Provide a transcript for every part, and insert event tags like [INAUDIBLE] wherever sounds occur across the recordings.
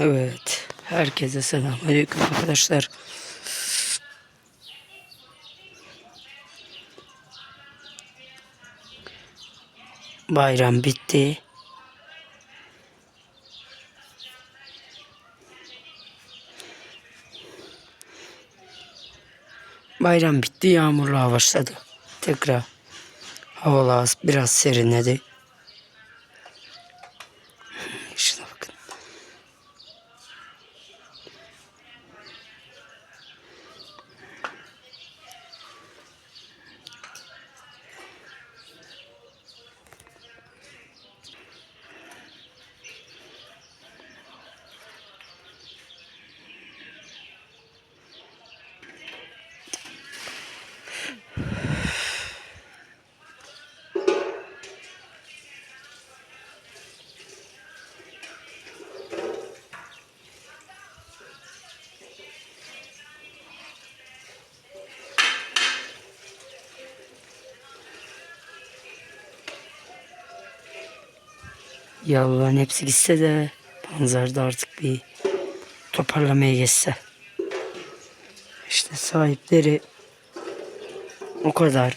Evet. Herkese selamünaleyküm arkadaşlar. Bayram bitti. Bayram bitti, yağmurlu başladı. Tekrar havalar biraz serinledi. Yavruların hepsi gitse de panzarda artık bir toparlamaya geçse. İşte sahipleri o kadar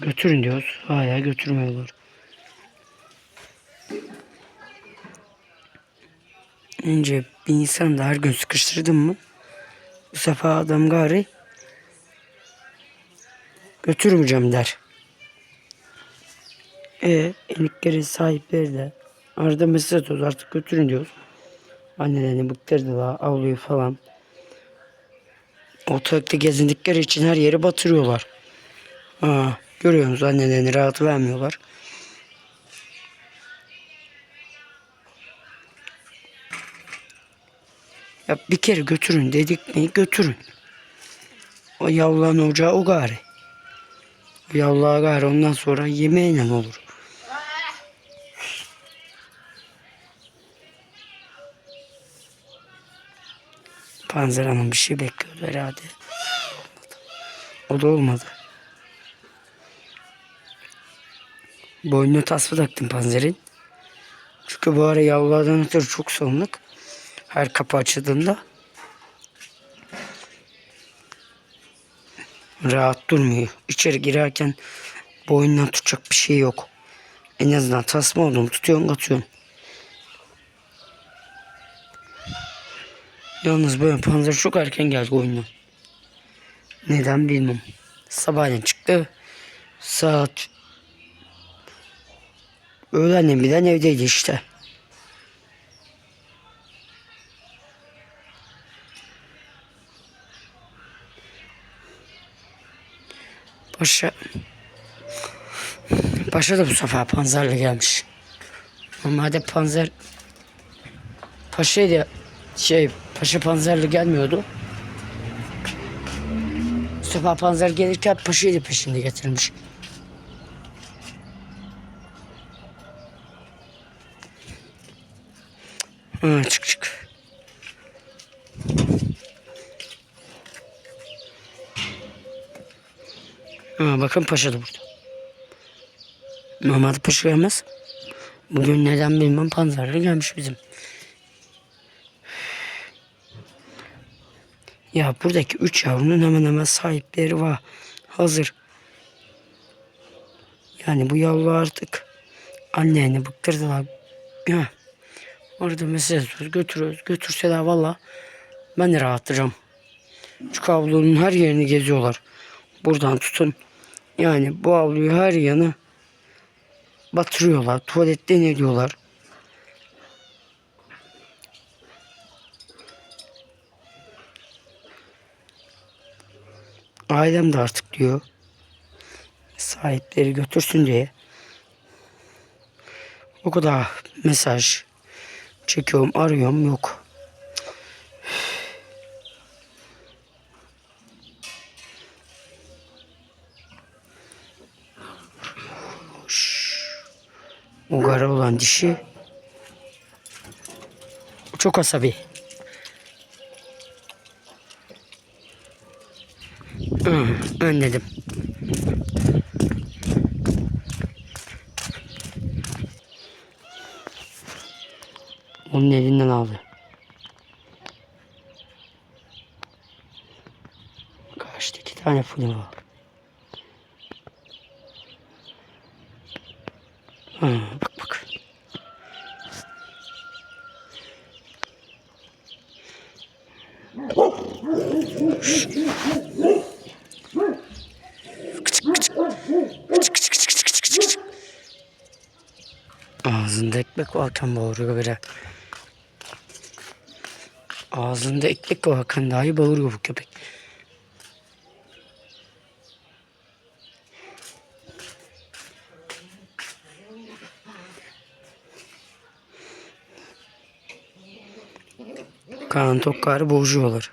götürün diyoruz. Hala götürmüyorlar. Önce bir insan da her gün sıkıştırdın mı bu sefer adam gari götürmeyeceğim der. E, elikleri sahipleri de arada mesaj atıyoruz artık götürün diyoruz. Annelerini bıktırdılar avluyu falan. Ortalıkta gezindikleri için her yeri batırıyorlar. Aa, görüyorsunuz annelerini rahat vermiyorlar. Ya bir kere götürün dedik mi götürün. O yavruların ocağı o gari. O yavrular gari ondan sonra yemeğiyle olur. Panzer Hanım bir şey bekliyordu herhalde. O da olmadı. Boynuna tasma taktım panzerin. Çünkü bu ara yavrulardan ötürü çok soğuk. Her kapı açıldığında. Rahat durmuyor. İçeri girerken boynundan tutacak bir şey yok. En azından tasma olduğunu tutuyorsun katıyorsun. Yalnız böyle panzer çok erken geldi oyuna. Neden bilmem. Sabahleyin çıktı. Saat öğlenden bilen evdeydi işte. Paşa Paşa da bu sefer panzerle gelmiş. Normalde panzer Paşa'ydı şey Paşa panzerle gelmiyordu. Sefer panzer gelirken Paşa'yı da peşinde getirmiş. Ha, çık çık. Ha, bakın Paşa da burada. Normalde Paşa gelmez. Bugün neden bilmem panzerle gelmiş bizim. Ya buradaki üç yavrunun hemen hemen sahipleri var. Hazır. Yani bu yavru artık annelerini bıktırdılar. Ya. Orada mesaj götürüyoruz. Götürseler valla ben de rahatlayacağım. Çünkü avlunun her yerini geziyorlar. Buradan tutun. Yani bu avluyu her yanı batırıyorlar. Tuvaletten ediyorlar. Ailem de artık diyor. Sahipleri götürsün diye. O kadar mesaj çekiyorum, arıyorum yok. Hoş. O gara olan dişi çok asabi. önledim. Onun elinden aldı. Kaçtı iki tane fırın var. Ha, Ağzında ekmek varken bağırıyor biri. Ağzında ekmek varken dahi bağırıyor bu köpek. Kaan Tokkar'ı boğucuyorlar.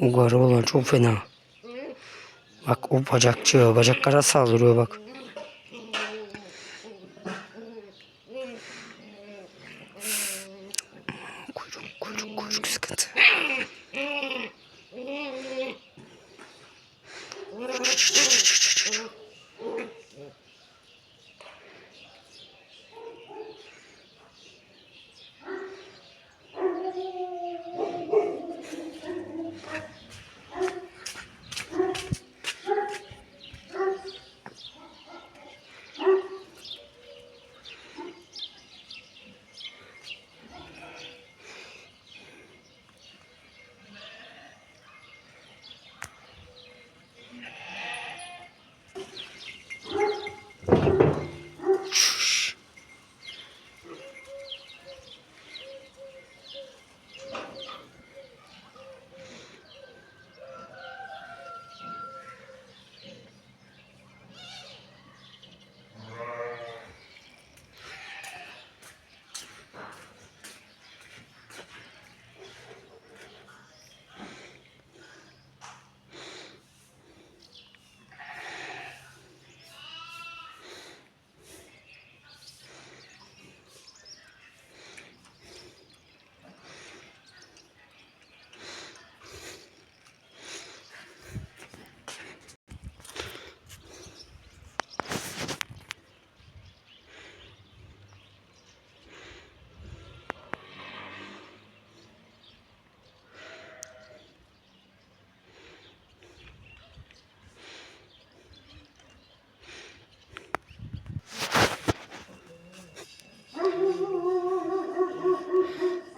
O garı olan çok fena. Bak o bacakçı, bacaklara saldırıyor bak. Shh, shh, shh, shh, shh, shh, shh.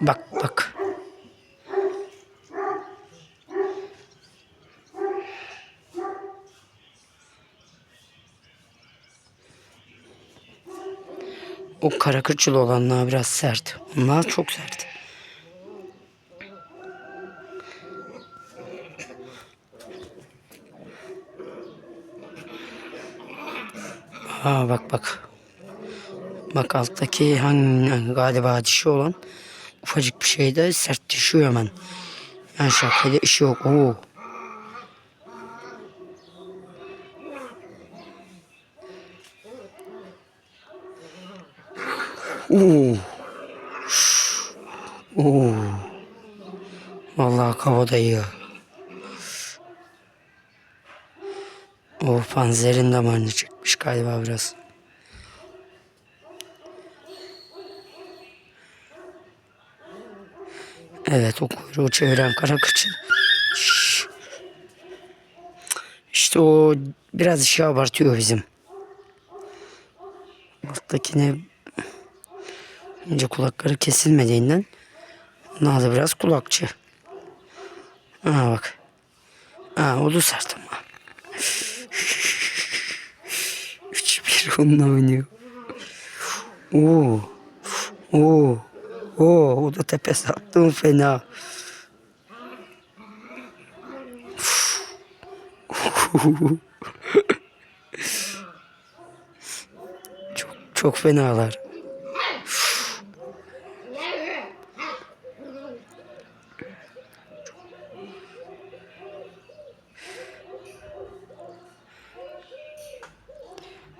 Bak bak. O kara kırçıl olanlar biraz sert. Onlar çok sert. Aa bak bak. Bak alttaki hangi galiba dişi olan ufacık bir şeyde sert düşüyor hemen. Yani şakayla işi yok. Oo. Oo. Oo. Vallahi kavada iyi. O panzerin damarını çıkmış galiba biraz. Evet o kuyruğu çeviren kara kıçı. Şşş. İşte o biraz işi abartıyor bizim. Alttakine ince kulakları kesilmediğinden daha da biraz kulakçı. Aa bak. Aa o da sert ama. Üç bir onunla oynuyor. Oo. Oo. Oo, o da tepesi attım fena. [LAUGHS] çok çok fenalar.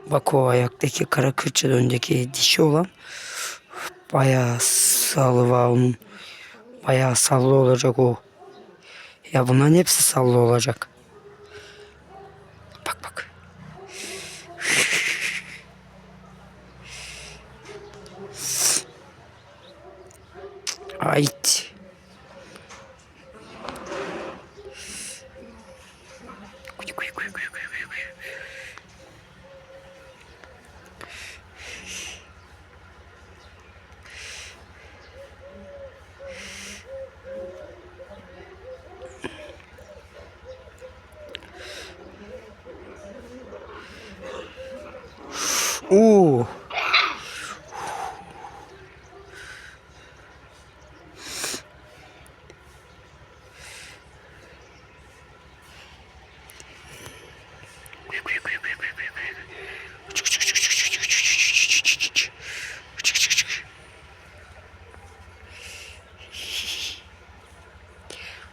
Bak o ayaktaki kara kırçın öndeki dişi olan bayağı salı var onun. Bayağı sallı olacak o. Ya bunların hepsi sallı olacak. Bak bak. [LAUGHS] Ait. Oo.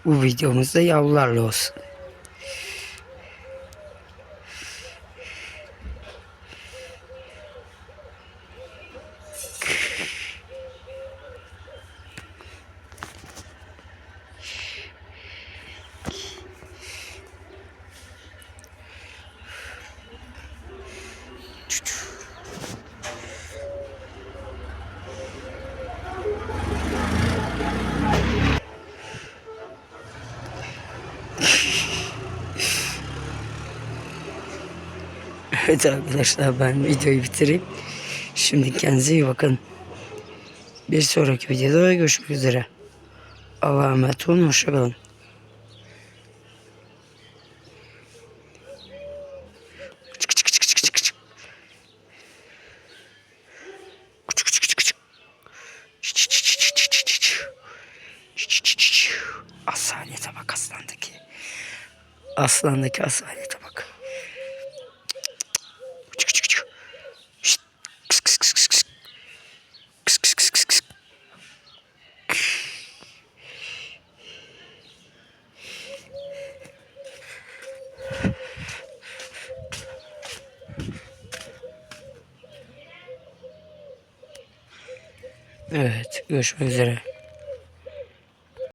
Bu videomuzda yavrularla olsun. Evet arkadaşlar ben videoyu bitireyim. Şimdi kendinize iyi bakın. Bir sonraki videoda görüşmek üzere. Allah'a emanet olun. Hoşçakalın. Aslandaki. Aslandaki asalete bak. Evet, görüşmek üzere.